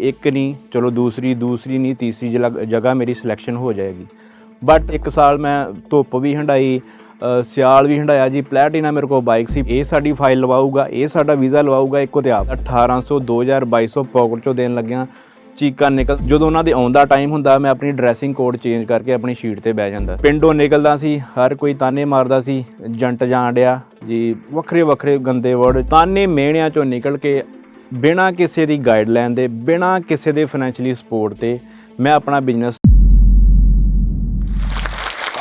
ਇੱਕ ਨਹੀਂ, ਚਲੋ ਦੂਸਰੀ ਦੂਸਰੀ ਨਹੀਂ, ਤੀਸਰੀ ਜਲਗ- ਜਗ੍ਹਾ ਮੇਰੀ ਸਿਲੈਕਸ਼ਨ ਹੋ ਜਾਏਗੀ। ਬਟ ਇੱਕ ਸਾਲ ਮੈਂ ਧੁੱਪ ਵੀ ਹੰਡਾਈ ਸਿਆਲ ਵੀ ਹੰਡਾਇਆ ਜੀ ਪਲੈਟੀਨਾ ਮੇਰੇ ਕੋਲ ਬਾਈਕ ਸੀ। ਇਹ ਸਾਡੀ ਫਾਈਲ ਲਵਾਊਗਾ, ਇਹ ਸਾਡਾ ਵੀਜ਼ਾ ਲਵਾਊਗਾ ਇੱਕੋ ਤੇ ਆਪ। 1800 2000 2200 ਪਾਕਟ ਚੋਂ ਦੇਣ ਲੱਗਿਆ, ਚੀਕਾਂ ਨਿਕਲ, ਜਦੋਂ ਉਹਨਾਂ ਦੇ ਆਉਂਦਾ ਟਾਈਮ ਹੁੰਦਾ, ਮੈਂ ਆਪਣੀ ਡਰੈਸਿੰਗ ਕੋਡ ਚੇਂਜ ਕਰਕੇ ਆਪਣੀ ਸ਼ੀਟ ਤੇ ਬਹਿ ਜਾਂਦਾ। ਪਿੰਡੋਂ ਨਿਕਲਦਾ ਸੀ, ਹਰ ਕੋਈ ਤਾਨੇ ਮਾਰਦਾ ਸੀ, ਜੰਟ ਜਾਣ ਡਿਆ, ਜੀ ਵੱਖਰੇ ਵੱਖਰੇ ਗੰਦੇ ਵਰਡ ਤਾਨੇ ਮੇਣਿਆਂ ਚੋਂ ਨਿਕਲ ਕੇ ਬਿਨਾਂ ਕਿਸੇ ਦੀ ਗਾਈਡਲਾਈਨ ਦੇ, ਬਿਨਾਂ ਕਿਸੇ ਦੇ ਫਾਈਨੈਂਸ਼ੀਅਲੀ ਸਪੋਰਟ ਤੇ ਮੈਂ ਆਪਣਾ ਬਿਜ਼ਨਸ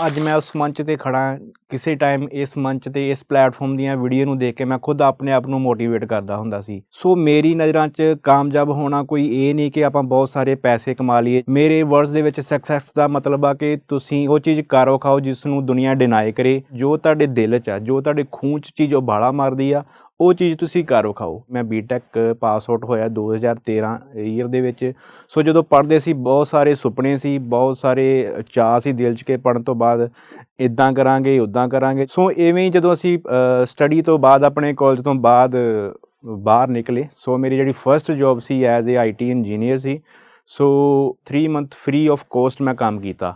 ਅੱਜ ਮੈਂ ਉਸ ਮੰਚ ਤੇ ਖੜਾ ਕਿਸੇ ਟਾਈਮ ਇਸ ਮੰਚ ਤੇ, ਇਸ ਪਲੇਟਫਾਰਮ ਦੀਆਂ ਵੀਡੀਓ ਨੂੰ ਦੇਖ ਕੇ ਮੈਂ ਖੁਦ ਆਪਣੇ ਆਪ ਨੂੰ ਮੋਟੀਵੇਟ ਕਰਦਾ ਹੁੰਦਾ ਸੀ। ਸੋ ਮੇਰੀ ਨਜ਼ਰਾਂ 'ਚ ਕਾਮਯਾਬ ਹੋਣਾ ਕੋਈ ਇਹ ਨਹੀਂ ਕਿ ਆਪਾਂ ਬਹੁਤ ਸਾਰੇ ਪੈਸੇ ਕਮਾ ਲਈਏ। ਮੇਰੇ ਵਰਡਸ ਦੇ ਵਿੱਚ ਸਕਸੈਸ ਦਾ ਮਤਲਬ ਆ ਕਿ ਤੁਸੀਂ ਉਹ ਚੀਜ਼ ਕਰੋ ਖਾਓ ਜਿਸ ਨੂੰ ਦੁਨੀਆ ਡਿਨਾਈ ਕਰੇ। ਜੋ ਤੁਹਾਡੇ ਦਿਲ 'ਚ ਆ, ਜੋ ਤੁਹਾਡੇ ਖੂਨ 'ਚ ਚੀਜ਼ ਉਬਾਲਾ ਮਾਰਦੀ ਆ ਉਹ ਚੀਜ਼ ਤੁਸੀਂ ਕਰੋ ਖਾਓ। ਮੈਂ ਬੀਟੈਕ ਪਾਸ ਆਊਟ ਹੋਇਆ 2013 ਈਅਰ ਦੇ ਵਿੱਚ। ਸੋ ਜਦੋਂ ਪੜ੍ਹਦੇ ਸੀ, ਬਹੁਤ ਸਾਰੇ ਸੁਪਨੇ ਸੀ, ਬਹੁਤ ਸਾਰੇ ਚਾਅ ਸੀ ਦਿਲ 'ਚ ਕਿ ਪੜ੍ਹਨ ਤੋਂ ਬਾਅਦ ਇਦਾਂ ਕਰਾਂਗੇ ਉਦਾਂ ਕਰਾਂਗੇ। ਸੋ ਐਵੇਂ ਹੀ ਜਦੋਂ ਅਸੀਂ ਸਟੱਡੀ ਤੋਂ ਬਾਅਦ, ਆਪਣੇ ਕਾਲਜ ਤੋਂ ਬਾਅਦ, ਬਾਹਰ ਨਿਕਲੇ। ਸੋ ਮੇਰੀ ਜਿਹੜੀ ਫਰਸਟ ਜੌਬ ਸੀ as a IT engineer C. So 3 month free of cost ਮੈਂ ਕੰਮ ਕੀਤਾ।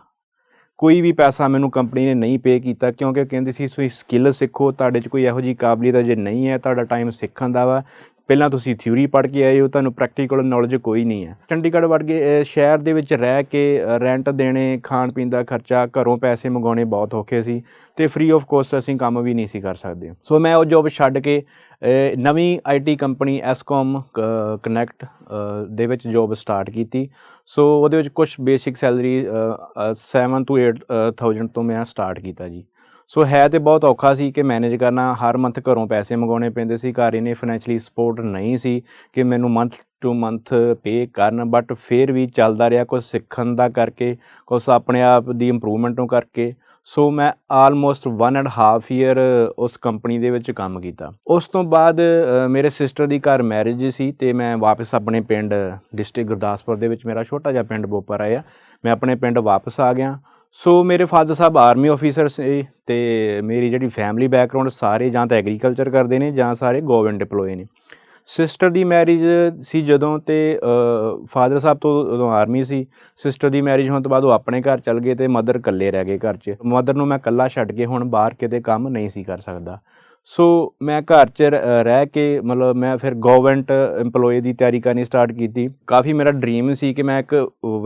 ਕੋਈ ਵੀ ਪੈਸਾ ਮੈਨੂੰ ਕੰਪਨੀ ਨੇ ਨਹੀਂ ਪੇ ਕੀਤਾ ਕਿਉਂਕਿ ਕਹਿੰਦੀ ਸੀ ਤੁਸੀਂ ਸਕਿੱਲ ਸਿੱਖੋ, ਤੁਹਾਡੇ 'ਚ ਕੋਈ ਇਹੋ ਜੀ ਕਾਬਲੀਅਤ ਅਜੇ ਨਹੀਂ ਹੈ, ਤੁਹਾਡਾ ਟਾਈਮ ਸਿੱਖਣ ਦਾ ਵਾ। ਪਹਿਲਾਂ ਤੁਸੀਂ ਥਿਊਰੀ ਪੜ੍ਹ ਕੇ ਆਏ ਹੋ ਤੁਹਾਨੂੰ ਪ੍ਰੈਕਟੀਕਲ ਨੌਲੇਜ ਕੋਈ ਨਹੀਂ ਹੈ। ਚੰਡੀਗੜ੍ਹ ਵਰਗੇ ਅਹ, ਸ਼ਹਿਰ ਦੇ ਵਿੱਚ ਰਹਿ ਕੇ ਰੈਂਟ ਦੇਣੇ ਖਾਣ ਪੀਣ ਦਾ ਖਰਚਾ ਘਰੋਂ ਪੈਸੇ ਮੰਗਾਉਣੇ ਬਹੁਤ ਔਖੇ ਸੀ ਤੇ ਫ੍ਰੀ ਆਫ ਕੋਸਟ ਅਸੀਂ ਕੰਮ ਵੀ ਨਹੀਂ ਸੀ ਕਰ ਸਕਦੇ। ਸੋ ਮੈਂ ਉਹ ਜੌਬ ਛੱਡ ਕੇ ਅਹ, ਨਵੀਂ ਆਈਟੀ ਕੰਪਨੀ ਐਸਕੋਮ ਕਨੈਕਟ ਦੇ ਵਿੱਚ ਜੌਬ ਸਟਾਰਟ ਕੀਤੀ। ਸੋ ਉਹਦੇ ਵਿੱਚ ਕੁਝ ਬੇਸਿਕ ਸੈਲਰੀ 7 ਤੋਂ 8000 ਤੋਂ ਮੈਂ ਸਟਾਰਟ ਕੀਤਾ ਜੀ। ਸੋ ਹੈ ਤੇ ਬਹੁਤ ਔਖਾ ਸੀ ਕਿ ਮੈਨੇਜ ਕਰਨਾ। ਹਰ ਮੰਥ ਘਰੋਂ ਪੈਸੇ ਮੰਗਾਉਣੇ ਪੈਂਦੇ ਸੀ। ਘਰ ਇਹਨੇ ਫਾਈਨੈਂਸ਼ਲੀ ਸਪੋਰਟ ਨਹੀਂ ਸੀ ਕਿ ਮੈਨੂੰ ਮੰਥ ਟੂ ਮੰਥ ਪੇ ਕਰਨ। ਬਟ ਫਿਰ ਵੀ ਚੱਲਦਾ ਰਿਹਾ ਕੁਝ ਸਿੱਖਣ ਦਾ ਕਰਕੇ ਕੁਝ ਆਪਣੇ ਆਪ ਦੀ ਇੰਪਰੂਵਮੈਂਟ ਨੂੰ ਕਰਕੇ। ਸੋ ਮੈਂ ਆਲਮੋਸਟ 1 ਐਂਡ ਹਾਫ ਈਅਰ ਉਸ ਕੰਪਨੀ ਦੇ ਵਿੱਚ ਕੰਮ ਕੀਤਾ। ਉਸ ਤੋਂ ਬਾਅਦ ਮੇਰੇ ਸਿਸਟਰ ਦੀ ਘਰ ਮੈਰਿਜ ਸੀ ਤੇ ਮੈਂ ਵਾਪਸ ਆਪਣੇ ਪਿੰਡ ਡਿਸਟ੍ਰਿਕਟ ਗੁਰਦਾਸਪੁਰ ਦੇ ਵਿੱਚ ਮੇਰਾ ਛੋਟਾ ਜਿਹਾ ਪਿੰਡ ਬੋਪਰ ਆਇਆ। ਮੈਂ ਆਪਣੇ ਪਿੰਡ ਵਾਪਸ ਆ ਗਿਆ। ਸੋ ਮੇਰੇ ਫਾਦਰ ਸਾਹਿਬ ਆਰਮੀ ਆਫੀਸਰ ਸੀ ਤੇ ਮੇਰੀ ਜਿਹੜੀ ਫੈਮਿਲੀ ਬੈਕਗ੍ਰਾਉਂਡ ਸਾਰੇ ਜਾਂ ਤਾਂ ਐਗਰੀਕਲਚਰ ਕਰਦੇ ਨੇ ਜਾਂ ਸਾਰੇ ਗਵਰਨਮੈਂਟ EMPLOYE ਨੇ। ਸਿਸਟਰ ਦੀ ਮੈਰਿਜ ਸੀ ਜਦੋਂ ਤੇ ਫਾਦਰ ਸਾਹਿਬ ਤੋਂ ਉਦੋਂ ਆਰਮੀ ਸੀ। ਸਿਸਟਰ ਦੀ ਮੈਰਿਜ ਹੋਣ ਤੋਂ ਬਾਅਦ ਉਹ ਆਪਣੇ ਘਰ ਚਲ ਗਏ ਤੇ ਮਦਰ ਇਕੱਲੇ ਰਹਿ ਗਏ ਘਰ 'ਚ। ਮਦਰ ਨੂੰ ਮੈਂ ਇਕੱਲਾ ਛੱਡ ਕੇ ਹੁਣ ਬਾਹਰ ਕਿਤੇ ਕੰਮ ਨਹੀਂ ਸੀ ਕਰ ਸਕਦਾ। ਸੋ ਮੈਂ ਘਰ 'ਚ ਰ- ਰਹਿ ਕੇ ਮਤਲਬ ਮੈਂ ਫਿਰ ਗਵਰਨਮੈਂਟ EMPLOYE ਦੀ ਤਿਆਰੀ ਕਰਨੀ ਸਟਾਰਟ ਕੀਤੀ। ਕਾਫੀ ਮੇਰਾ ਡ੍ਰੀਮ ਸੀ ਕਿ ਮੈਂ ਇੱਕ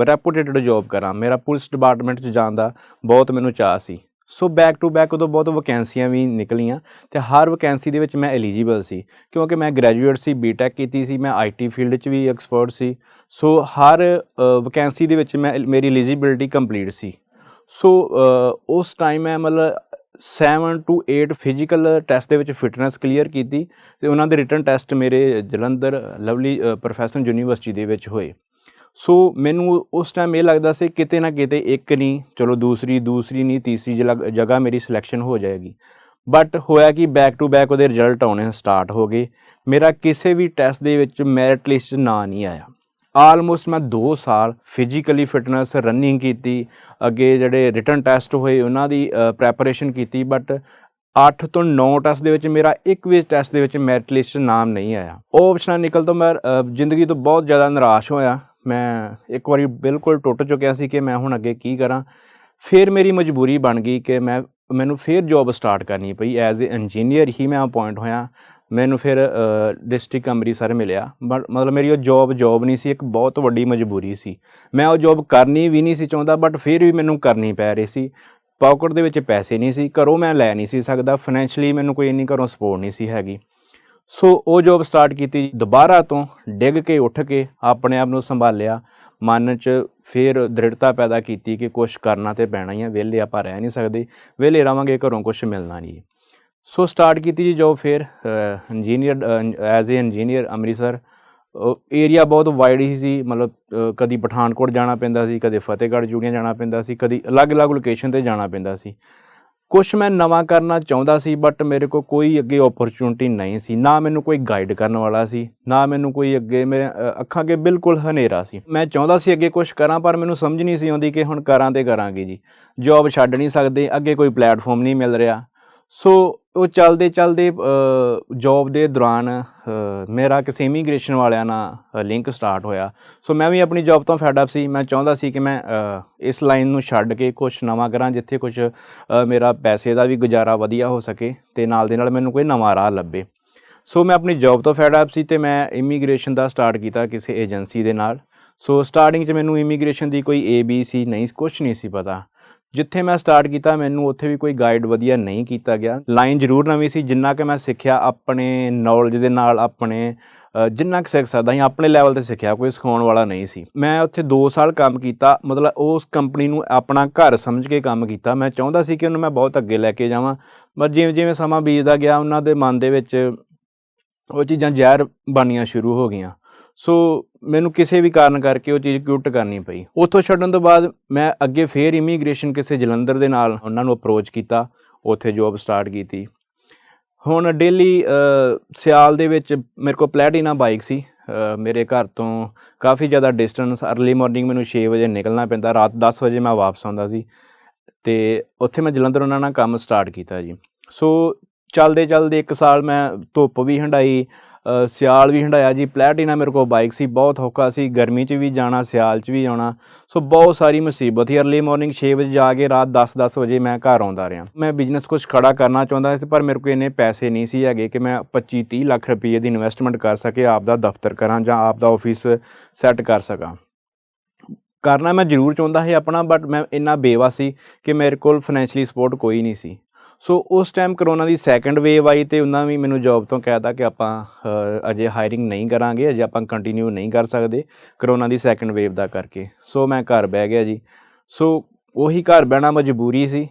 ਰੈਪੂਟੇਟਡ ਜੌਬ ਕਰਾਂ। ਮੇਰਾ ਪੁਲਿਸ ਡਿਪਾਰਟਮੈਂਟ 'ਚ ਜਾਣ ਦਾ ਬਹੁਤ ਮੈਨੂੰ ਚਾਅ ਸੀ। ਸੋ ਬੈਕ ਟੂ ਬੈਕ ਉਦੋਂ ਬਹੁਤ ਵਕੈਂਸੀਆਂ ਵੀ ਨਿਕਲੀਆਂ ਤੇ ਹਰ ਵਕੈਂਸੀ ਦੇ ਵਿੱਚ ਮੈਂ ਐਲੀਜੀਬਲ ਸੀ। ਕਿਉਂਕਿ ਮੈਂ ਗ੍ਰੈਜੂਏਟ ਸੀ ਬੀਟੈਕ ਕੀਤੀ ਸੀ, ਮੈਂ ਆਈਟੀ ਫੀਲਡ 'ਚ ਵੀ ਐਕਸਪਰਟ ਸੀ। ਸੋ ਹਰ ਵਕੈਂਸੀ ਦੇ ਵਿੱਚ ਮੈਂ ਮੇਰੀ ਐਲੀਜੀਬਿਲਟੀ ਕੰਪਲੀਟ ਸੀ। ਸੋ ਉਸ ਟਾਈਮ ਮੈਂ ਮਤਲਬ 7 ਟੂ 8 ਫਿਜ਼ੀਕਲ ਟੈਸਟ ਦੇ ਵਿੱਚ ਫਿਟਨੈਸ ਕਲੀਅਰ ਕੀਤੀ ਤੇ ਉਹਨਾਂ ਦੇ ਰਿਟਨ ਟੈਸਟ ਮੇਰੇ ਜਲੰਧਰ ਲਵਲੀ ਪ੍ਰੋਫੈਸ਼ਨਲ ਯੂਨੀਵਰਸਿਟੀ ਦੇ ਵਿੱਚ ਹੋਏ। ਸੋ ਮੈਨੂੰ ਉਸ ਟਾਈਮ ਇਹ ਲੱਗਦਾ ਸੀ ਕਿਤੇ ਨਾ ਕਿਤੇ ਇੱਕ ਨਹੀਂ ਚਲੋ ਦੂਸਰੀ ਦੂਸਰੀ ਨਹੀਂ ਤੀਸਰੀ ਜਲਗ- ਜਗ੍ਹਾ ਮੇਰੀ ਸਿਲੈਕਸ਼ਨ ਹੋ ਜਾਏਗੀ। ਬਟ ਹੋਇਆ ਕਿ ਬੈਕ ਟੂ ਬੈਕ ਉਹਦੇ ਰਿਜ਼ਲਟ ਆਉਣੇ ਸਟਾਰਟ ਹੋ ਗਏ। ਮੇਰਾ ਕਿਸੇ ਵੀ ਟੈਸਟ ਦੇ ਵਿੱਚ ਮੈਰਿਟ ਲਿਸਟ 'ਚ ਨਾਂ ਨਹੀਂ ਆਇਆ। ਆਲਮੋਸਟ ਮੈਂ 2 ਸਾਲ ਫਿਜ਼ੀਕਲੀ ਫਿਟਨੈਸ ਰਨਿੰਗ ਕੀਤੀ, ਅੱਗੇ ਜਿਹੜੇ ਰਿਟਨ ਟੈਸਟ ਹੋਏ ਉਹਨਾਂ ਦੀ ਪ੍ਰੈਪਰੇਸ਼ਨ ਕੀਤੀ ਬਟ 8 ਤੋਂ 9 ਟੈਸਟ ਦੇ ਵਿੱਚ ਮੇਰਾ ਇੱਕ ਵੀ ਟੈਸਟ ਦੇ ਵਿੱਚ ਮੈਰਿਟ ਲਿਸਟ 'ਚ ਨਾਮ ਨਹੀਂ ਆਇਆ। ਉਹ ਆਪਸ਼ਨਾਂ ਨਿਕਲ ਤੋਂ ਮੈਂ ਜ਼ਿੰਦਗੀ ਤੋਂ ਬਹੁਤ ਜ਼ਿਆਦਾ ਨਿਰਾਸ਼ ਹੋਇਆ। ਮੈਂ ਇੱਕ ਵਾਰੀ ਬਿਲਕੁਲ ਟੁੱਟ ਚੁੱਕਿਆ ਸੀ ਕਿ ਮੈਂ ਹੁਣ ਅੱਗੇ ਕੀ ਕਰਾਂ। ਫਿਰ ਮੇਰੀ ਮਜਬੂਰੀ ਬਣ ਗਈ ਕਿ ਮੈਂ, ਮੈਨੂੰ ਫਿਰ ਜੌਬ ਸਟਾਰਟ ਕਰਨੀ ਪਈ। ਐਜ਼ ਅ ਇੰਜੀਨੀਅਰ ਹੀ ਮੈਂ ਅਪਾਇੰਟ ਹੋਇਆ। ਮੈਨੂੰ ਫਿਰ ਡਿਸਟ੍ਰਿਕਟ ਅੰਮ੍ਰਿਤਸਰ ਮਿਲਿਆ। ਬਟ ਮਤਲਬ ਮੇਰੀ ਉਹ ਜੌਬ ਜੌਬ ਨਹੀਂ ਸੀ, ਇੱਕ ਬਹੁਤ ਵੱਡੀ ਮਜਬੂਰੀ ਸੀ। ਮੈਂ ਉਹ ਜੌਬ ਕਰਨੀ ਵੀ ਨਹੀਂ ਸੀ ਚਾਹੁੰਦਾ, ਬਟ ਫਿਰ ਵੀ ਮੈਨੂੰ ਕਰਨੀ ਪੈ ਰਹੀ ਸੀ। ਪਾਕਟ ਦੇ ਵਿੱਚ ਪੈਸੇ ਨਹੀਂ ਸੀ, ਘਰੋਂ ਮੈਂ ਲੈ ਨਹੀਂ ਸੀ ਸਕਦਾ ਫਾਈਨੈਂਸ਼ਲੀ ਮੈਨੂੰ ਕੋਈ ਇੰਨੀ ਘਰੋਂ ਸਪੋਰਟ ਨਹੀਂ ਸੀ ਹੈਗੀ। ਸੋ ਉਹ ਜੌਬ ਸਟਾਰਟ ਕੀਤੀ ਦੁਬਾਰਾ ਤੋਂ, ਡਿੱਗ ਕੇ, ਉੱਠ ਕੇ, ਆਪਣੇ ਆਪ ਨੂੰ ਸੰਭਾਲਿਆ। ਮਨ 'ਚ ਫਿਰ ਦ੍ਰਿੜਤਾ ਪੈਦਾ ਕੀਤੀ ਕਿ ਕੁਝ ਕਰਨਾ ਤੇ ਪੈਣਾ ਹੀ ਆ, ਵਿਹਲੇ ਆਪਾਂ ਰਹਿ ਨਹੀਂ ਸਕਦੇ। ਵਿਹਲੇ ਰਵਾਂਗੇ, ਘਰੋਂ ਕੁਝ ਮਿਲਣਾ ਨਹੀਂ। ਸੋ ਸਟਾਰਟ ਕੀਤੀ ਜੀ ਜੋਬ ਫਿਰ engineer as a engineer Amritsar. Area ਬਹੁਤ ਵਾਈਡ ਹੀ ਸੀ, ਮਤਲਬ ਕਦੀ ਪਠਾਨਕੋਟ ਜਾਣਾ ਪੈਂਦਾ ਸੀ, ਕਦੇ ਫਤਿਹਗੜ੍ਹ ਜੂੜੀਆਂ ਜਾਣਾ ਪੈਂਦਾ ਸੀ, ਕਦੀ ਅਲੱਗ-ਅਲੱਗ ਲੋਕੇਸ਼ਨ ਤੇ ਜਾਣਾ ਪੈਂਦਾ ਸੀ। ਕੁਝ ਮੈਂ ਨਵਾਂ ਕਰਨਾ ਚਾਹੁੰਦਾ ਸੀ ਬਟ ਮੇਰੇ ਕੋਲ ਕੋਈ ਅੱਗੇ ਓਪਰਚੁਨਿਟੀ ਨਹੀਂ ਸੀ। ਨਾ ਮੈਨੂੰ ਕੋਈ ਗਾਈਡ ਕਰਨ ਵਾਲਾ ਸੀ, ਨਾ ਮੈਨੂੰ ਕੋਈ ਅੱਗੇ ਮੇਰੇ ਅੱਖਾਂ ਅੱਗੇ ਬਿਲਕੁਲ ਹਨੇਰਾ ਸੀ। ਮੈਂ ਚਾਹੁੰਦਾ ਸੀ ਅੱਗੇ ਕੁਝ ਕਰਾਂ, ਪਰ ਮੈਨੂੰ ਸਮਝ ਨਹੀਂ ਸੀ ਆਉਂਦੀ ਕਿ ਹੁਣ ਕਰਾਂ ਤੇ ਕਰਾਂਗੇ ਜੀ। ਜੌਬ ਛੱਡ ਨਹੀਂ ਸਕਦੇ, ਅੱਗੇ ਕੋਈ ਪਲੇਟਫਾਰਮ ਨਹੀਂ ਮਿਲ ਰਿਹਾ। ਸੋ ਉਹ ਚੱਲਦੇ ਚੱਲਦੇ ਜੌਬ ਦੇ ਦੌਰਾਨ ਮੇਰਾ ਕਿਸੇ ਇਮੀਗ੍ਰੇਸ਼ਨ ਵਾਲਿਆਂ ਨਾਲ ਲਿੰਕ ਸਟਾਰਟ ਹੋਇਆ। ਸੋ ਮੈਂ ਵੀ ਆਪਣੀ ਜੌਬ ਤੋਂ ਫੈਡ ਅਪ ਸੀ। ਮੈਂ ਚਾਹੁੰਦਾ ਸੀ ਕਿ ਮੈਂ ਇਸ ਲਾਈਨ ਨੂੰ ਛੱਡ ਕੇ ਕੁਝ ਨਵਾਂ ਕਰਾਂ, ਜਿੱਥੇ ਕੁਝ ਮੇਰਾ ਪੈਸੇ ਦਾ ਵੀ ਗੁਜ਼ਾਰਾ ਵਧੀਆ ਹੋ ਸਕੇ ਤੇ ਨਾਲ ਦੇ ਨਾਲ ਮੈਨੂੰ ਕੋਈ ਨਵਾਂ ਰਾਹ ਲੱਭੇ। ਸੋ ਮੈਂ ਆਪਣੀ ਜੌਬ ਤੋਂ ਫੈਡ ਅਪ ਸੀ ਤੇ ਮੈਂ ਇਮੀਗ੍ਰੇਸ਼ਨ ਦਾ ਸਟਾਰਟ ਕੀਤਾ ਕਿਸੇ ਏਜੰਸੀ ਦੇ ਨਾਲ। ਸੋ ਸਟਾਰਟਿੰਗ 'ਚ ਮੈਨੂੰ ਇਮੀਗ੍ਰੇਸ਼ਨ ਦੀ ਕੋਈ ਏ ਬੀ ਸੀ ਨਹੀਂ ਕੁਝ ਨਹੀਂ ਸੀ ਪਤਾ। ਜਿੱਥੇ ਮੈਂ ਸਟਾਰਟ ਕੀਤਾ, ਮੈਨੂੰ ਉੱਥੇ ਵੀ ਕੋਈ ਗਾਈਡ ਵਧੀਆ ਨਹੀਂ ਕੀਤਾ ਗਿਆ। ਲਾਈਨ ਜ਼ਰੂਰ ਨਵੀਂ ਸੀ, ਜਿੰਨਾ ਕਿ ਮੈਂ ਸਿੱਖਿਆ ਆਪਣੇ ਨੌਲੇਜ ਦੇ ਨਾਲ, ਆਪਣੇ ਜਿੰਨਾ ਕਿ ਸਿੱਖ ਸਕਦਾ ਸੀ, ਆਪਣੇ ਲੈਵਲ ਤੇ ਸਿੱਖਿਆ, ਕੋਈ ਸਿਖਾਉਣ ਵਾਲਾ ਨਹੀਂ ਸੀ। ਮੈਂ ਉੱਥੇ 2 ਸਾਲ ਕੰਮ ਕੀਤਾ, ਮਤਲਬ ਉਸ ਕੰਪਨੀ ਨੂੰ ਆਪਣਾ ਘਰ ਸਮਝ ਕੇ ਕੰਮ ਕੀਤਾ। ਮੈਂ ਚਾਹੁੰਦਾ ਸੀ ਕਿ ਉਹਨੂੰ ਮੈਂ ਬਹੁਤ ਅੱਗੇ ਲੈ ਕੇ ਜਾਵਾਂ, ਪਰ ਜਿਵੇਂ ਜਿਵੇਂ ਸਮਾਂ ਬੀਤਦਾ ਗਿਆ, ਉਹਨਾਂ ਦੇ ਮਨ ਦੇ ਵਿੱਚ ਉਹ ਚੀਜ਼ਾਂ ਜ਼ਹਿਰ ਬਣਨੀਆਂ ਸ਼ੁਰੂ ਹੋ ਗਈਆਂ। ਸੋ ਮੈਨੂੰ ਕਿਸੇ ਵੀ ਕਾਰਨ ਕਰਕੇ ਉਹ ਚੀਜ਼ ਕਿਊਟ ਕਰਨੀ ਪਈ। ਉੱਥੋਂ ਛੱਡਣ ਤੋਂ ਬਾਅਦ ਮੈਂ ਅੱਗੇ ਫੇਰ ਇਮੀਗ੍ਰੇਸ਼ਨ ਕਿਸੇ ਜਲੰਧਰ ਦੇ ਨਾਲ ਉਹਨਾਂ ਨੂੰ ਅਪਰੋਚ ਕੀਤਾ, ਉੱਥੇ ਜੌਬ ਸਟਾਰਟ ਕੀਤੀ। ਹੁਣ ਡੇਲੀ ਸਿਆਲ ਦੇ ਵਿੱਚ ਮੇਰੇ ਕੋਲ ਪਲੈਟੀਨਾ ਬਾਈਕ ਸੀ। ਮੇਰੇ ਘਰ ਤੋਂ ਕਾਫੀ ਜ਼ਿਆਦਾ ਡਿਸਟੈਂਸ ਅਰਲੀ ਮਾਰਨਿੰਗ ਮੈਨੂੰ 6 ਵਜੇ ਨਿਕਲਣਾ ਪੈਂਦਾ, ਰਾਤ 10 ਵਜੇ ਮੈਂ ਵਾਪਸ ਆਉਂਦਾ ਸੀ। ਤੇ ਉੱਥੇ ਮੈਂ ਜਲੰਧਰ ਉਹਨਾਂ ਨਾਲ ਕੰਮ ਸਟਾਰਟ ਕੀਤਾ ਜੀ। ਸੋ ਚੱਲਦੇ ਚੱਲਦੇ ਇੱਕ ਸਾਲ ਮੈਂ ਧੁੱਪ ਵੀ ਹੰਡਾਈ ਸਿਆਲ ਵੀ ਹੰਡਾਇਆ ਜੀ। ਪਲੈਟੀਨਾ ਮੇਰੇ ਕੋਲ ਬਾਈਕ ਸੀ, ਬਹੁਤ ਔਖਾ ਸੀ। ਗਰਮੀ 'ਚ ਵੀ ਜਾਣਾ, ਸਿਆਲ 'ਚ ਵੀ ਆਉਣਾ। ਸੋ ਬਹੁਤ ਸਾਰੀ ਮੁਸੀਬਤ ਸੀ। ਅਰਲੀ ਮਾਰਨਿੰਗ 6 ਵਜੇ ਜਾ ਕੇ ਰਾਤ 10-10 ਵਜੇ ਮੈਂ ਘਰ ਆਉਂਦਾ ਰਿਹਾ। ਮੈਂ ਬਿਜ਼ਨਸ ਕੁਝ ਖੜਾ ਕਰਨਾ ਚਾਹੁੰਦਾ ਸੀ, ਪਰ ਮੇਰੇ ਕੋਲ ਇੰਨੇ ਪੈਸੇ ਨਹੀਂ ਸੀ ਹੈਗੇ ਕਿ ਮੈਂ 25-30 ਲੱਖ ਰੁਪਏ ਦੀ ਇਨਵੈਸਟਮੈਂਟ ਕਰ ਸਕੇ, ਆਪ ਦਾ ਦਫ਼ਤਰ ਕਰਾਂ ਜਾਂ ਆਪ ਦਾ ਆਫਿਸ ਸੈੱਟ ਕਰ ਸਕਾਂ। ਕਰਨਾ ਮੈਂ ਜ਼ਰੂਰ ਚਾਹੁੰਦਾ ਸੀ ਆਪਣਾ ਬਟ ਮੈਂ ਇੰਨਾ ਬੇਵਾ ਸੀ ਕਿ ਮੇਰੇ ਕੋਲ ਫਾਈਨੈਂਸ਼ੀਅਲੀ ਸਪੋਰਟ ਕੋਈ ਨਹੀਂ ਸੀ। ਸੋ ਉਸ ਟਾਈਮ ਕਰੋਨਾ ਦੀ ਸੈਕੰਡ ਵੇਵ ਆਈ ਤੇ ਉਹਨਾਂ ਵੀ ਮੈਨੂੰ ਜੌਬ ਤੋਂ ਕਹਿਤਾ ਕਿ ਆਪਾਂ ਅਜੇ ਹਾਇਰਿੰਗ ਨਹੀਂ ਕਰਾਂਗੇ, ਅਜੇ ਆਪਾਂ ਕੰਟੀਨਿਊ ਨਹੀਂ ਕਰ ਸਕਦੇ ਕਰੋਨਾ ਦੀ ਸੈਕੰਡ ਵੇਵ ਦਾ ਕਰਕੇ। ਸੋ ਮੈਂ ਘਰ ਬਹਿ ਗਿਆ ਜੀ। ਸੋ ਉਹੀ ਘਰ ਬਹਿਣਾ ਮਜਬੂਰੀ ਸੀ।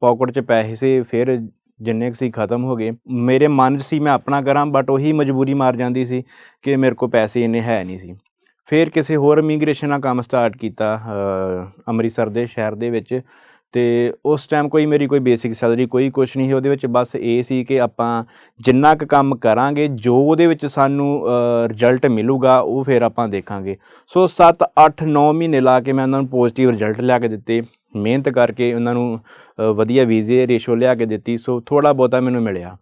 ਪਾਕਟ 'ਚ ਪੈਸੇ ਫਿਰ ਜਿੰਨੇ ਕੁ ਸੀ ਖਤਮ ਹੋ ਗਏ। ਮੇਰੇ ਮਨ 'ਚ ਸੀ ਮੈਂ ਆਪਣਾ ਕਰਾਂ ਬਟ ਉਹੀ ਮਜਬੂਰੀ ਮਾਰ ਜਾਂਦੀ ਸੀ ਕਿ ਮੇਰੇ ਕੋਲ ਪੈਸੇ ਇੰਨੇ ਹੈ ਨਹੀਂ ਸੀ। ਫਿਰ ਕਿਸੇ ਹੋਰ ਇਮੀਗ੍ਰੇਸ਼ਨ ਦਾ ਕੰਮ ਸਟਾਰਟ ਕੀਤਾ ਅੰਮ੍ਰਿਤਸਰ ਦੇ ਸ਼ਹਿਰ ਦੇ ਵਿੱਚ। ਤੇ ਉਸ ਟਾਈਮ ਕੋਈ ਮੇਰੀ ਕੋਈ ਬੇਸਿਕ ਸੈਲਰੀ ਕੋਈ ਕੁਛ ਨਹੀਂ ਸੀ, ਉਹਦੇ ਵਿੱਚ ਬਸ ਇਹ ਸੀ ਕਿ ਆਪਾਂ ਜਿੰਨਾ ਕੁ ਕੰਮ ਕਰਾਂਗੇ, ਜੋ ਉਹਦੇ ਵਿੱਚ ਸਾਨੂੰ ਰਿਜ਼ਲਟ ਮਿਲੂਗਾ, ਉਹ ਫਿਰ ਆਪਾਂ ਦੇਖਾਂਗੇ। ਸੋ 7 8 9 ਮਹੀਨੇ ਲਾ ਕੇ ਮੈਂ ਉਹਨਾਂ ਨੂੰ ਪੋਜ਼ਿਟਿਵ ਰਿਜ਼ਲਟ ਲਿਆ ਕੇ ਦਿੱਤੇ। ਮਿਹਨਤ ਕਰਕੇ ਉਹਨਾਂ ਨੂੰ ਵਧੀਆ ਵੀਜ਼ੇ ਰੇਸ਼ੋ ਲਿਆ ਕੇ ਦਿੱਤੀ। ਸੋ ਥੋੜਾ ਬਹੁਤਾ ਮੈਨੂੰ ਮਿਲਿਆ।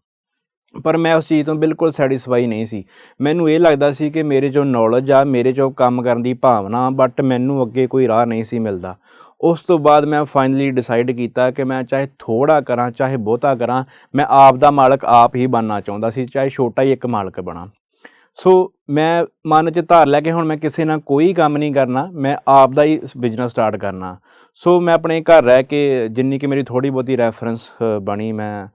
ਪਰ ਮੈਂ ਉਸ ਚੀਜ਼ ਤੋਂ ਬਿਲਕੁਲ ਸੈਟੀਸਫਾਈ ਨਹੀਂ ਸੀ। ਮੈਨੂੰ ਇਹ ਲੱਗਦਾ ਸੀ ਕਿ ਮੇਰੇ ਜੋ ਨੌਲੇਜ ਆ, ਮੇਰੇ ਜੋ ਕੰਮ ਕਰਨ ਦੀ ਭਾਵਨਾ ਬਟ ਮੈਨੂੰ ਅੱਗੇ ਕੋਈ ਰਾਹ ਨਹੀਂ ਸੀ ਮਿਲਦਾ। ਉਸ ਤੋਂ ਬਾਅਦ ਮੈਂ ਫਾਈਨਲੀ ਡਿਸਾਈਡ ਕੀਤਾ ਕਿ ਮੈਂ ਚਾਹੇ ਥੋੜਾ ਕਰਾਂ, ਚਾਹੇ ਬਹੁਤਾ ਕਰਾਂ, ਮੈਂ ਆਪ ਦਾ ਮਾਲਕ ਆਪ ਹੀ ਬਣਨਾ ਚਾਹੁੰਦਾ ਸੀ, ਚਾਹੇ ਛੋਟਾ ਹੀ ਇੱਕ ਮਾਲਕ ਬਣਾ। ਸੋ ਮੈਂ ਮਨ 'ਚ ਧਾਰ ਲੈ ਕੇ ਹੁਣ ਮੈਂ ਕਿਸੇ ਨਾਲ ਕੋਈ ਕੰਮ ਨਹੀਂ ਕਰਨਾ, ਮੈਂ ਆਪ ਦਾ ਹੀ ਬਿਜ਼ਨਸ ਸਟਾਰਟ ਕਰਨਾ। ਸੋ ਮੈਂ ਆਪਣੇ ਘਰ ਰਹਿ ਕੇ ਜਿੰਨੀ ਕਿ ਮੇਰੀ ਥੋੜੀ ਬਹੁਤੀ ਰੈਫਰੈਂਸ ਬਣੀ, ਮੈਂ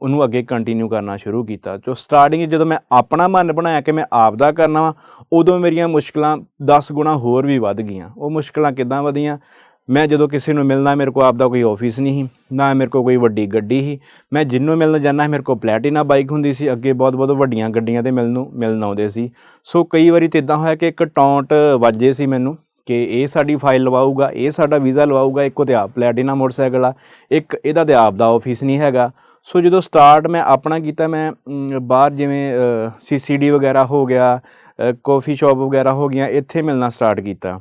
ਉਹਨੂੰ ਅੱਗੇ ਕੰਟੀਨਿਊ ਕਰਨਾ ਸ਼ੁਰੂ ਕੀਤਾ। ਜੋ ਸਟਾਰਟਿੰਗ ਜਦੋਂ ਮੈਂ ਆਪਣਾ ਮਨ ਬਣਾਇਆ ਕਿ ਮੈਂ ਆਪ ਦਾ ਕਰਨਾ ਵਾ, ਉਦੋਂ ਮੇਰੀਆਂ ਮੁਸ਼ਕਲਾਂ 10 ਗੁਣਾ ਹੋਰ ਵੀ ਵੱਧ ਗਈਆਂ। ਉਹ ਮੁਸ਼ਕਲਾਂ ਕਿੱਦਾਂ ਵਧੀਆਂ? ਮੈਂ ਜਦੋਂ ਕਿਸੇ ਨੂੰ ਮਿਲਣਾ, ਮੇਰੇ ਕੋਲ ਆਪਦਾ ਕੋਈ ਆਫਿਸ ਨਹੀਂ ਸੀ, ਨਾ ਮੇਰੇ ਕੋਲ ਕੋਈ ਵੱਡੀ ਗੱਡੀ ਸੀ। ਮੈਂ ਜਿੰਨੂੰ ਮਿਲਣ ਜਾਂਦਾ ਮੇਰੇ ਕੋਲ ਪਲੈਟੀਨਾ ਬਾਈਕ ਹੁੰਦੀ ਸੀ, ਅੱਗੇ ਬਹੁਤ ਬਹੁਤ ਵੱਡੀਆਂ ਗੱਡੀਆਂ ਤੇ ਮਿਲਣ ਨੂੰ, ਮਿਲਣ ਆਉਂਦੇ ਸੀ। ਸੋ ਕਈ ਵਾਰੀ ਤਾਂ ਇਦਾਂ ਹੋਇਆ ਕਿ ਇੱਕ ਟੌਂਟ ਵੱਜੇ ਸੀ ਮੈਨੂੰ ਕਿ ਇਹ ਸਾਡੀ ਫਾਈਲ ਲਵਾਊਗਾ, ਇਹ ਸਾਡਾ ਵੀਜ਼ਾ ਲਵਾਊਗਾ, ਇੱਕੋ ਤੇ ਆਪ ਪਲੈਟੀਨਾ ਮੋਟਰਸਾਈਕਲ ਆ, ਇੱਕ ਇਹਦਾ ਤੇ ਆਪ ਦਾ ਆਫਿਸ ਨਹੀਂ ਹੈਗਾ। ਸੋ ਜਦੋਂ ਸਟਾਰਟ ਮੈਂ ਆਪਣਾ ਕੀਤਾ, ਮੈਂ ਬਾਹਰ ਜਿਵੇਂ ਸੀਸੀਡੀ ਵਗੈਰਾ ਹੋ ਗਿਆ ਕਾਫੀ ਸ਼ਾਪ ਵਗੈਰਾ ਹੋ ਗਈਆਂ, ਇੱਥੇ ਮਿਲਣਾ ਸਟਾਰਟ ਕੀਤਾ।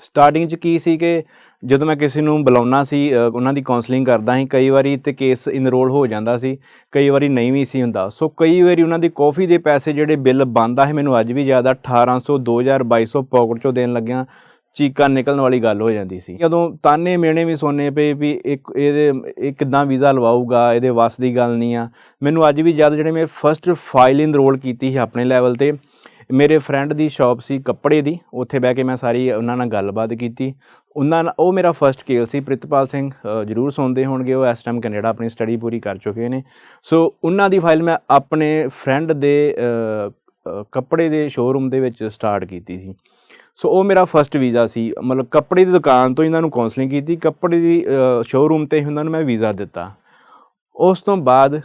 ਸਟਾਰਟਿੰਗ 'ਚ ਕੀ ਸੀ ਕਿ ਜਦੋਂ ਮੈਂ ਕਿਸੇ ਨੂੰ ਬੁਲਾਉਣਾ ਸੀ ਉਹਨਾਂ ਦੀ ਕਾਉਂਸਲਿੰਗ ਕਰਦਾ ਸੀ, ਕਈ ਵਾਰੀ ਤੇ ਕੇਸ ਇਨਰੋਲ ਹੋ ਜਾਂਦਾ ਸੀ, ਕਈ ਵਾਰੀ ਨਹੀਂ ਵੀ ਸੀ ਹੁੰਦਾ। ਸੋ ਕਈ ਵਾਰੀ ਉਹਨਾਂ ਦੀ ਕਾਫੀ ਦੇ ਪੈਸੇ ਜਿਹੜੇ ਬਿੱਲ ਬੰਦਾ ਹੈ ਮੈਨੂੰ ਅੱਜ ਵੀ ਯਾਦ ਆ 1800 2000 2200 ਪਾਕਟ ਚੋਂ ਦੇਣ ਲੱਗਿਆ ਚੀਕਾਂ ਨਿਕਲਣ ਵਾਲੀ ਗੱਲ ਹੋ ਜਾਂਦੀ ਸੀ। ਜਦੋਂ ਤਾਨੇ ਮੇਣੇ ਵੀ ਸੁਣਨੇ ਪਏ ਵੀ ਇੱਕ ਇਹਦੇ, ਇਹ ਕਿੱਦਾਂ ਵੀਜ਼ਾ ਲਵਾਊਗਾ, ਇਹਦੇ ਵੱਸ ਦੀ ਗੱਲ ਨਹੀਂ ਆ। ਮੈਨੂੰ ਅੱਜ ਵੀ ਯਾਦ ਜਿਹੜੇ ਮੈਂ ਫਸਟ ਫਾਈਲ ਇਨਰੋਲ ਕੀਤੀ ਸੀ ਆਪਣੇ ਲੈਵਲ ਤੇ ਮੇਰੇ ਫਰੈਂਡ ਦੀ ਸ਼ਾਪ ਸੀ ਕੱਪੜੇ ਦੀ, ਉੱਥੇ ਬਹਿ ਕੇ ਮੈਂ ਸਾਰੀ ਉਹਨਾਂ ਨਾਲ ਗੱਲਬਾਤ ਕੀਤੀ। ਉਹਨਾਂ ਨਾਲ, ਉਹ ਮੇਰਾ ਫਰਸਟ ਕੇਸ ਸੀ, ਪ੍ਰਿਤਪਾਲ ਸਿੰਘ ਜਰੂਰ ਸੁਣਦੇ ਹੋਣਗੇ, ਉਹ ਇਸ ਟਾਈਮ ਕੈਨੇਡਾ ਆਪਣੀ ਸਟੱਡੀ ਪੂਰੀ ਕਰ ਚੁੱਕੇ ਨੇ। ਸੋ ਉਹਨਾਂ ਦੀ ਫਾਈਲ ਮੈਂ ਆਪਣੇ ਫਰੈਂਡ ਦੇ ਕੱਪੜੇ ਦੇ ਸ਼ੋਰੂਮ ਦੇ ਵਿੱਚ ਸਟਾਰਟ ਕੀਤੀ ਸੀ। ਸੋ ਉਹ ਮੇਰਾ ਫਰਸਟ ਵੀਜ਼ਾ ਸੀ। ਮਤਲਬ ਕੱਪੜੇ ਦੀ ਦੁਕਾਨ ਤੋਂ ਇਹਨਾਂ ਨੂੰ ਕਾਉਂਸਲਿੰਗ ਕੀਤੀ, ਕੱਪੜੇ ਦੀ ਸ਼ੋਰੂਮ ਤੇ ਉਹਨਾਂ ਨੂੰ ਮੈਂ ਵੀਜ਼ਾ ਦਿੱਤਾ। ਉਸ ਤੋਂ ਬਾਅਦ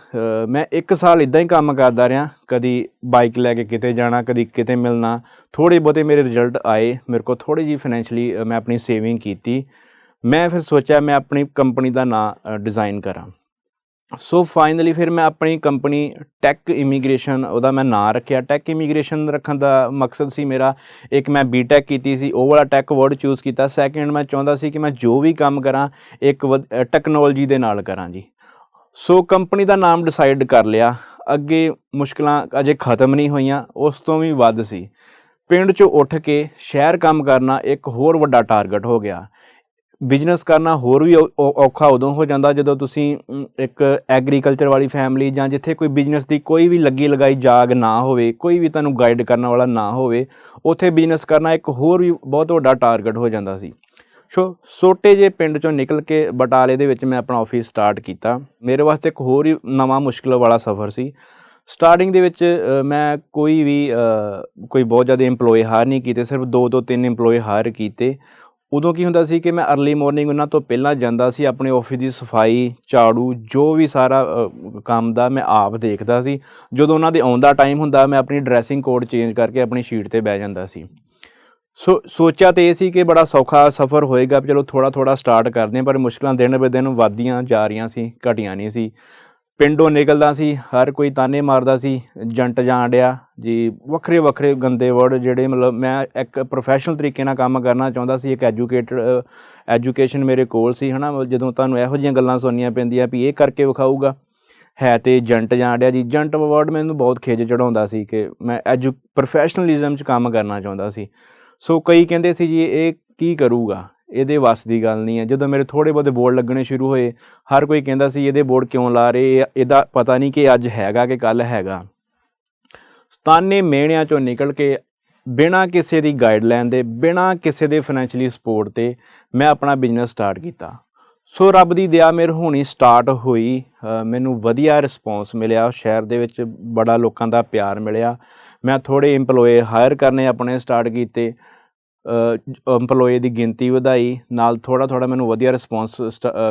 ਮੈਂ 1 ਸਾਲ ਇਦਾਂ ਹੀ ਕੰਮ ਕਰਦਾ ਰਿਹਾ, ਕਦੀ ਬਾਈਕ ਲੈ ਕੇ ਕਿਤੇ ਜਾਣਾ, ਕਦੀ ਕਿਤੇ ਮਿਲਣਾ। ਥੋੜੇ ਬਹੁਤੇ ਮੇਰੇ ਰਿਜ਼ਲਟ ਆਏ, ਮੇਰੇ ਕੋਲ ਥੋੜੀ ਜੀ ਫਾਈਨੈਂਸ਼ਲੀ ਮੈਂ ਆਪਣੀ ਸੇਵਿੰਗ ਕੀਤੀ। ਮੈਂ ਫਿਰ ਸੋਚਿਆ ਮੈਂ ਆਪਣੀ ਕੰਪਨੀ ਦਾ ਨਾਂ ਡਿਜ਼ਾਈਨ ਕਰਾਂ। ਸੋ ਫਾਈਨਲੀ ਫਿਰ ਮੈਂ ਆਪਣੀ ਕੰਪਨੀ ਟੈਕ ਇਮੀਗ੍ਰੇਸ਼ਨ ਉਹਦਾ ਮੈਂ ਨਾਂ ਰੱਖਿਆ। ਟੈਕ ਇਮੀਗ੍ਰੇਸ਼ਨ ਰੱਖਣ ਦਾ ਮਕਸਦ ਸੀ ਮੇਰਾ, ਇੱਕ ਮੈਂ ਬੀਟੈਕ ਕੀਤੀ ਸੀ, ਉਹ ਵਾਲਾ ਟੈਕ ਵਰਡ ਚੂਜ਼ ਕੀਤਾ। ਸੈਕਿੰਡ ਮੈਂ ਚਾਹੁੰਦਾ ਸੀ ਕਿ ਮੈਂ ਜੋ ਵੀ ਕੰਮ ਕਰਾਂ, ਇੱਕ ਟੈਕਨੋਲੋਜੀ ਦੇ ਨਾਲ ਕਰਾਂ ਜੀ। ਸੋ ਕੰਪਨੀ ਦਾ ਨਾਮ ਡਿਸਾਈਡ ਕਰ ਲਿਆ। ਅੱਗੇ ਮੁਸ਼ਕਲਾਂ ਅਜੇ ਖਤਮ ਨਹੀਂ ਹੋਈਆਂ, ਉਸ ਤੋਂ ਵੀ ਵੱਧ ਸੀ। ਪਿੰਡ 'ਚੋਂ ਉੱਠ ਕੇ ਸ਼ਹਿਰ ਕੰਮ ਕਰਨਾ ਇੱਕ ਹੋਰ ਵੱਡਾ ਟਾਰਗੇਟ ਹੋ ਗਿਆ। ਬਿਜ਼ਨਸ ਕਰਨਾ ਹੋਰ ਵੀ ਔ- ਔਖਾ ਉਦੋਂ ਹੋ ਜਾਂਦਾ ਜਦੋਂ ਤੁਸੀਂ ਇੱਕ ਐਗਰੀਕਲਚਰ ਵਾਲੀ ਫੈਮਿਲੀ ਜਾਂ ਜਿੱਥੇ ਕੋਈ ਬਿਜ਼ਨਸ ਦੀ ਕੋਈ ਵੀ ਲੱਗੀ ਲਗਾਈ ਜਾਗ ਨਾ ਹੋਵੇ, ਕੋਈ ਵੀ ਤੁਹਾਨੂੰ ਗਾਈਡ ਕਰਨ ਵਾਲਾ ਨਾ ਹੋਵੇ, ਉੱਥੇ ਬਿਜ਼ਨਸ ਕਰਨਾ ਇੱਕ ਹੋਰ ਵੀ ਬਹੁਤ ਵੱਡਾ ਟਾਰਗੇਟ ਹੋ ਜਾਂਦਾ ਸੀ। ਸੋ ਛੋਟੇ ਜੇ ਪਿੰਡ ਚੋਂ ਨਿਕਲ ਕੇ ਬਟਾਲੇ ਦੇ ਵਿੱਚ ਮੈਂ ਆਪਣਾ ਆਫਿਸ ਸਟਾਰਟ ਕੀਤਾ। ਮੇਰੇ ਵਾਸਤੇ ਇੱਕ ਹੋਰ ਹੀ ਨਵਾਂ ਮੁਸ਼ਕਲ ਵਾਲਾ ਸਫ਼ਰ ਸੀ। ਸਟਾਰਟਿੰਗ ਦੇ ਵਿੱਚ ਮੈਂ ਕੋਈ ਵੀ ਕੋਈ ਬਹੁਤ ਜ਼ਿਆਦਾ EMPLOYE ਹਾਇਰ ਨਹੀਂ ਕੀਤੇ, ਸਿਰਫ ਦੋ ਤੋਂ ਤਿੰਨ EMPLOYE ਹਾਇਰ ਕੀਤੇ। ਉਦੋਂ ਕੀ ਹੁੰਦਾ ਸੀ ਕਿ ਮੈਂ अर्ਲੀ ਮਾਰਨਿੰਗ ਉਹਨਾਂ ਤੋਂ ਪਹਿਲਾਂ ਜਾਂਦਾ ਸੀ, ਆਪਣੇ ਆਫਿਸ ਦੀ ਸਫ਼ਾਈ, ਝਾੜੂ, ਜੋ ਵੀ ਸਾਰਾ ਕੰਮ ਦਾ ਮੈਂ ਆਪ ਦੇਖਦਾ ਸੀ। ਜਦੋਂ ਉਹਨਾਂ ਦੇ ਆਉਣ ਦਾ ਟਾਈਮ ਹੁੰਦਾ, ਮੈਂ ਆਪਣੀ ਡਰੈਸਿੰਗ ਕੋਡ ਚੇਂਜ ਕਰਕੇ ਆਪਣੀ ਸ਼ੀਟ ਤੇ ਬਹਿ ਜਾਂਦਾ ਸੀ। ਸੋ ਸੋਚਿਆ ਤੇ ਇਹ ਸੀ ਕਿ ਬੜਾ ਸੌਖਾ ਸਫ਼ਰ ਹੋਏਗਾ, ਵੀ ਚਲੋ ਥੋੜਾ ਥੋੜਾ ਸਟਾਰਟ ਕਰਦੇ ਹਾਂ, ਪਰ ਮੁਸ਼ਕਲਾਂ ਦਿਨ ਬੇ ਦਿਨ ਵੱਧਦੀਆਂ ਜਾ ਰਹੀਆਂ ਸੀ, ਘਟੀਆਂ ਨਹੀਂ ਸੀ। ਪਿੰਡੋਂ ਨਿਕਲਦਾ ਸੀ, ਹਰ ਕੋਈ ਤਾਨੇ ਮਾਰਦਾ ਸੀ, ਜੰਟ ਜਾਣ ਡਿਆ। ਜੀ, ਵੱਖਰੇ ਵੱਖਰੇ ਗੰਦੇ ਵਰਡ ਜਿਹੜੇ ਮਤਲਬ ਮੈਂ ਇੱਕ ਪ੍ਰੋਫੈਸ਼ਨਲ ਤਰੀਕੇ ਨਾਲ ਕੰਮ ਕਰਨਾ ਚਾਹੁੰਦਾ ਸੀ, ਇੱਕ ਐਜੂਕੇਟਡ ਐਜੂਕੇਸ਼ਨ ਮੇਰੇ ਕੋਲ ਸੀ, ਹਨਾ, ਜਦੋਂ ਤੁਹਾਨੂੰ ਇਹੋ ਜਿਹੀਆਂ ਗੱਲਾਂ ਸੁਣਨੀਆਂ ਪੈਂਦੀਆਂ ਵੀ ਇਹ ਕਰਕੇ ਵਿਖਾਊਗਾ। ਹੈ ਤੇ ਜੰਟ ਜਾਣ ਡਿਆ ਜੀ। ਜੰਟ ਵਰਡ ਮੈਨੂੰ ਬਹੁਤ ਖਿਜ ਚੜਾਉਂਦਾ ਸੀ ਕਿ ਮੈਂ ਐਜੂ ਪ੍ਰੋਫੈਸ਼ਨਲਿਜ਼ਮ 'ਚ ਕੰਮ ਕਰਨਾ ਚਾਹੁੰਦਾ ਸੀ। ਸੋ ਕਈ ਕਹਿੰਦੇ ਸੀ ਜੀ, ਇਹ ਕੀ ਕਰੂਗਾ? ਇਹਦੇ ਵੱਸ ਦੀ ਗੱਲ ਨਹੀਂ ਹੈ। ਜਦੋਂ ਮੇਰੇ ਥੋੜੇ ਬਹੁਤੇ ਬੋਰਡ ਲੱਗਣੇ ਸ਼ੁਰੂ ਹੋਏ, ਹਰ ਕੋਈ ਕਹਿੰਦਾ ਸੀ, ਇਹਦੇ ਬੋਰਡ ਕਿਉਂ ਲਾ ਰਹੇ? ਇਹਦਾ ਪਤਾ ਨਹੀਂ ਕਿ ਅੱਜ ਹੈਗਾ ਕਿ ਕੱਲ ਹੈਗਾ। ਸਤਾਨੇ ਮੇਣਿਆਂ ਚੋਂ ਨਿਕਲ ਕੇ ਬਿਨਾਂ ਕਿਸੇ ਦੀ ਗਾਈਡਲਾਈਨ ਦੇ, ਬਿਨਾਂ ਕਿਸੇ ਦੇ ਫਾਈਨੈਂਸ਼ੀਅਲੀ ਸਪੋਰਟ ਤੇ ਮੈਂ ਆਪਣਾ ਬਿਜ਼ਨਸ ਸਟਾਰਟ ਕੀਤਾ। ਸੋ ਰੱਬ ਦੀ ਦਇਆ ਮੇਰੇ ਹੋਣੀ ਸਟਾਰਟ ਹੋਈ। ਮੈਨੂੰ ਵਧੀਆ ਰਿਸਪੌਂਸ ਮਿਲਿਆ। ਸ਼ਹਿਰ ਦੇ ਵਿੱਚ ਬੜਾ ਲੋਕਾਂ ਦਾ ਪਿਆਰ ਮਿਲਿਆ। ਮੈਂ ਥੋੜੇ EMPLOYE ਹਾਇਰ ਕਰਨੇ ਆਪਣੇ ਸਟਾਰਟ ਕੀਤੇ EMPLOYE ਦੀ ਗਿਣਤੀ ਵਧਾਈ, ਨਾਲ ਥੋੜਾ ਥੋੜਾ ਮੈਨੂੰ ਵਧੀਆ ਰਿਸਪੌਂਸ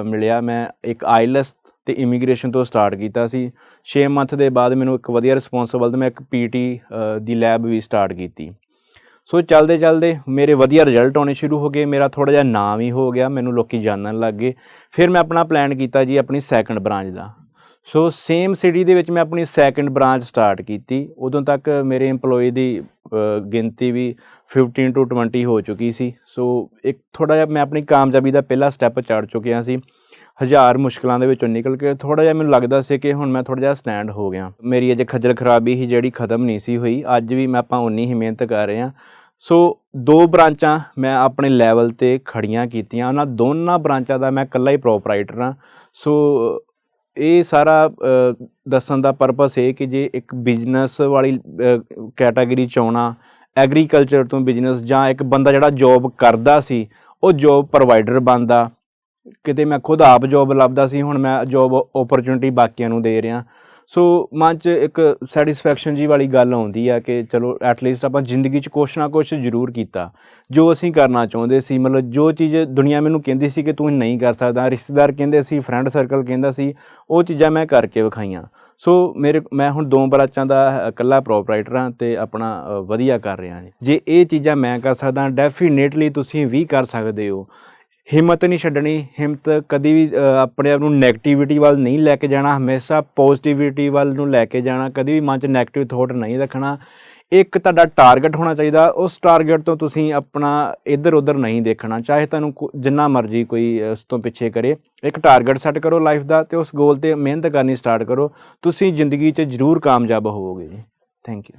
ਮਿਲਿਆ। ਮੈਂ ਇੱਕ ਆਈਲੈਸ ਤੇ ਇਮੀਗ੍ਰੇਸ਼ਨ ਤੋਂ ਸਟਾਰਟ ਕੀਤਾ ਸੀ। 6 ਮੰਥ ਦੇ ਬਾਅਦ ਮੈਨੂੰ ਇੱਕ ਵਧੀਆ ਰਿਸਪੌਂਸ ਵੱਲ ਮੈਂ ਇੱਕ ਪੀਟੀ ਦੀ ਲੈਬ ਵੀ ਸਟਾਰਟ ਕੀਤੀ। ਸੋ ਚੱਲਦੇ ਚੱਲਦੇ ਮੇਰੇ ਵਧੀਆ ਰਿਜ਼ਲਟ ਆਉਣੇ ਸ਼ੁਰੂ ਹੋ ਗਏ। ਮੇਰਾ ਥੋੜਾ ਜਿਹਾ ਨਾਮ ਹੀ ਹੋ ਗਿਆ। ਮੈਨੂੰ ਲੋਕੀ ਜਾਣਨ ਲੱਗ ਗਏ। ਫਿਰ ਮੈਂ ਆਪਣਾ ਪਲਾਨ ਕੀਤਾ ਜੀ ਆਪਣੀ ਸੈਕੰਡ ਬ੍ਰਾਂਚ ਦਾ। ਸੋ ਸੇਮ ਸਿਟੀ ਦੇ ਵਿੱਚ ਮੈਂ ਆਪਣੀ ਸੈਕੰਡ ਬ੍ਰਾਂਚ ਸਟਾਰਟ ਕੀਤੀ। ਉਦੋਂ ਤੱਕ ਮੇਰੇ EMPLOYE ਦੀ ਗਿਣਤੀ ਵੀ 15 ਟੂ 20 ਹੋ ਚੁੱਕੀ ਸੀ। ਸੋ ਇੱਕ ਥੋੜਾ ਜਿਹਾ ਮੈਂ ਆਪਣੀ ਕਾਮਯਾਬੀ ਦਾ ਪਹਿਲਾ ਸਟੈਪ ਚੜ ਚੁੱਕਿਆ ਸੀ। ਹਜ਼ਾਰ ਮੁਸ਼ਕਲਾਂ ਦੇ ਵਿੱਚੋਂ ਨਿਕਲ ਕੇ ਥੋੜਾ ਜਿਹਾ ਮੈਨੂੰ ਲੱਗਦਾ ਸੀ ਕਿ ਹੁਣ ਮੈਂ ਥੋੜਾ ਜਿਹਾ ਸਟੈਂਡ ਹੋ ਗਿਆ। ਮੇਰੀ ਅਜੇ ਖੱਜਲ ਖਰਾਬੀ ਹੀ ਜਿਹੜੀ ਖਤਮ ਨਹੀਂ ਸੀ ਹੋਈ। ਅੱਜ ਵੀ ਮੈਂ ਆਪਾਂ ਉਨੀ ਹੀ ਮਿਹਨਤ ਕਰ ਰਹੇ ਹਾਂ। ਸੋ ਦੋ ਬ੍ਰਾਂਚਾਂ ਮੈਂ ਆਪਣੇ ਲੈਵਲ ਤੇ ਖੜੀਆਂ ਕੀਤੀਆਂ। ਉਹਨਾਂ ਦੋਨਾਂ ਬ੍ਰਾਂਚਾਂ ਦਾ ਮੈਂ ਇਕੱਲਾ ਹੀ ਪ੍ਰੋਪਰਾਈਟਰ ਹਾਂ। ਸੋ ਇਹ ਸਾਰਾ ਦੱਸਣ ਦਾ ਪਰਪਸ ਇਹ ਕਿ ਜੇ ਇੱਕ ਬਿਜ਼ਨਸ ਵਾਲੀ ਕੈਟਾਗਰੀ ਚ ਆਉਣਾ ਐਗਰੀਕਲਚਰ ਤੋਂ ਬਿਜ਼ਨਸ ਜਾਂ ਇੱਕ ਬੰਦਾ ਜਿਹੜਾ ਜੌਬ ਕਰਦਾ ਸੀ, ਉਹ ਜੌਬ ਪ੍ਰੋਵਾਈਡਰ ਬਣਦਾ। ਕਿਤੇ ਮੈਂ ਖੁਦ ਆਪ ਜੌਬ ਲੱਭਦਾ ਸੀ, ਹੁਣ ਮੈਂ ਜੌਬ ਓਪਰਚੁਨਿਟੀ ਬਾਕੀਆਂ ਨੂੰ ਦੇ ਰਿਹਾ। ਸੋ ਮਨ 'ਚ ਇੱਕ ਸੈਟੀਸਫੈਕਸ਼ਨ ਜੀ ਵਾਲੀ ਗੱਲ ਆਉਂਦੀ ਆ ਕਿ ਚਲੋ ਐਟਲੀਸਟ ਆਪਾਂ ਜ਼ਿੰਦਗੀ 'ਚ ਕੁਛ ਨਾ ਕੁਛ ਜ਼ਰੂਰ ਕੀਤਾ। ਜੋ ਅਸੀਂ ਕਰਨਾ ਚਾਹੁੰਦੇ ਸੀ, ਮਤਲਬ ਜੋ ਚੀਜ਼ ਦੁਨੀਆ ਮੈਨੂੰ ਕਹਿੰਦੀ ਸੀ ਕਿ ਤੂੰ ਨਹੀਂ ਕਰ ਸਕਦਾ, ਰਿਸ਼ਤੇਦਾਰ ਕਹਿੰਦੇ ਸੀ ਫਰੈਂਡ ਸਰਕਲ ਕਹਿੰਦਾ ਸੀ, ਉਹ ਚੀਜ਼ਾਂ ਮੈਂ ਕਰਕੇ ਵਿਖਾਈਆਂ। ਸੋ ਮੇਰੇ, ਮੈਂ ਹੁਣ ਦੋ ਬਰਾਚਾਂ ਦਾ ਇਕੱਲਾ ਪ੍ਰੋਪਰਾਈਟਰ ਹਾਂ ਤੇ ਆਪਣਾ ਵਧੀਆ ਕਰ ਰਿਹਾ ਜੀ ਜੇ ਇਹ ਚੀਜ਼ਾਂ ਮੈਂ ਕਰ ਸਕਦਾ ਡੈਫੀਨੇਟਲੀ ਤੁਸੀਂ ਵੀ ਕਰ ਸਕਦੇ ਹੋ। ਹਿੰਮਤ ਨਹੀਂ ਛੱਡਣੀ, ਹਿੰਮਤ ਕਦੀ ਵੀ ਆਪਣੇ ਆਪ ਨੂੰ 네ਗੇਟਿਵਿਟੀ ਵੱਲ ਨਹੀਂ ਲੈ ਕੇ ਜਾਣਾ, ਹਮੇਸ਼ਾ ਪੋਜ਼ਿਟਿਵਿਟੀ ਵੱਲ ਨੂੰ ਲੈ ਕੇ ਜਾਣਾ, ਕਦੀ ਵੀ ਮਨ 'ਚ 네ਗੇਟਿਵ ਥੋਟ ਨਹੀਂ ਰੱਖਣਾ। ਇੱਕ ਤੁਹਾਡਾ ਟਾਰਗੇਟ ਹੋਣਾ ਚਾਹੀਦਾ, ਉਸ ਟਾਰਗੇਟ ਤੋਂ ਤੁਸੀਂ ਆਪਣਾ ਇੱਧਰ ਉੱਧਰ ਨਹੀਂ ਦੇਖਣਾ, ਚਾਹੇ ਤੁਹਾਨੂੰ ਜਿੰਨਾ ਮਰਜ਼ੀ ਕੋਈ ਉਸ ਤੋਂ ਪਿੱਛੇ ਕਰੇ। ਇੱਕ ਟਾਰਗੇਟ ਸੈੱਟ ਕਰੋ ਲਾਈਫ ਦਾ ਤੇ ਉਸ ਗੋਲ ਤੇ ਮਿਹਨਤ ਕਰਨੀ ਸਟਾਰਟ ਕਰੋ। ਤੁਸੀਂ ਜ਼ਿੰਦਗੀ 'ਚ ਜ਼ਰੂਰ ਕਾਮਯਾਬ ਹੋਵੋਗੇ ਜੀ। Thank you